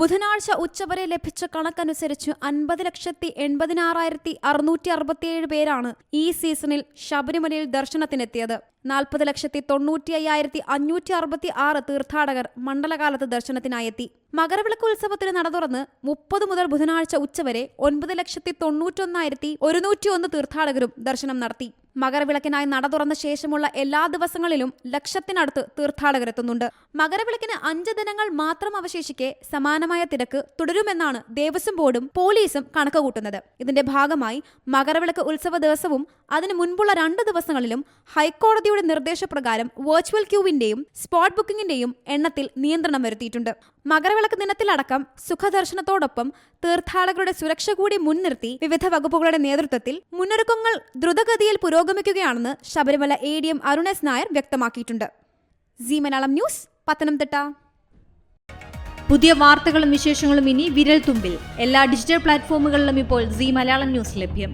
ബുധനാഴ്ച ഉച്ചവരെ ലഭിച്ച കണക്കനുസരിച്ച് അൻപത് ലക്ഷത്തി എൺപതിനാറായിരത്തി അറുന്നൂറ്റി അറുപത്തിയേഴ് പേരാണ് ഈ സീസണിൽ ശബരിമലയിൽ ദർശനത്തിനെത്തിയത്. നാൽപ്പത് ലക്ഷത്തി തൊണ്ണൂറ്റി അയ്യായിരത്തി അഞ്ഞൂറ്റി അറുപത്തി ആറ് തീർത്ഥാടകർ മണ്ഡലകാലത്ത് ദർശനത്തിനായെത്തി. മകരവിളക്ക് ഉത്സവത്തിന് നട തുറന്ന് മുപ്പത് മുതൽ ബുധനാഴ്ച ഉച്ചവരെ ഒൻപത് ലക്ഷത്തി തൊണ്ണൂറ്റൊന്നായിരത്തി ഒരുന്നൂറ്റി ഒന്ന് തീർത്ഥാടകരും ദർശനം നടത്തി. മകരവിളക്കിനായി നട തുറന്ന ശേഷമുള്ള എല്ലാ ദിവസങ്ങളിലും ലക്ഷത്തിനടുത്ത് തീർത്ഥാടകരെത്തുന്നുണ്ട് മകരവിളക്കിന് അഞ്ച് ദിനങ്ങൾ മാത്രം അവശേഷിക്കെ സമാനമായ തിരക്ക് തുടരുമെന്നാണ് ദേവസ്വം ബോർഡും പോലീസും കണക്ക് കൂട്ടുന്നത് ഇതിന്റെ ഭാഗമായി മകരവിളക്ക് ഉത്സവ ദിവസവും അതിനു മുൻപുള്ള രണ്ട് ദിവസങ്ങളിലും ഹൈക്കോടതിയുടെ നിർദ്ദേശപ്രകാരം വെർച്വൽ ക്യൂവിന്റെയും സ്പോട്ട് ബുക്കിംഗിന്റെയും എണ്ണത്തിൽ നിയന്ത്രണം വരുത്തിയിട്ടുണ്ട്. മകരവിളക്ക് ദിനത്തിലടക്കം സുഖദർശനത്തോടൊപ്പം തീർത്ഥാടകരുടെ സുരക്ഷ കൂടി മുൻനിർത്തി വിവിധ വകുപ്പുകളുടെ നേതൃത്വത്തിൽ മുന്നൊരുക്കങ്ങൾ ദ്രുതഗതിയിൽ പുരോഗമിക്കുകയാണെന്ന് Sabarimala A D M Arunesh Nair വ്യക്തമാക്കിയിട്ടുണ്ട്. C Malayalam news Pathanamthitta. പുതിയ വാർത്തകളും വിശേഷങ്ങളും ഇനി വിരൽ തുമ്പിൽ എല്ലാ ഡിജിറ്റൽ പ്ലാറ്റ്ഫോമുകളിലും ഇപ്പോൾ സി മലയാളം ന്യൂസ് ലഭ്യം.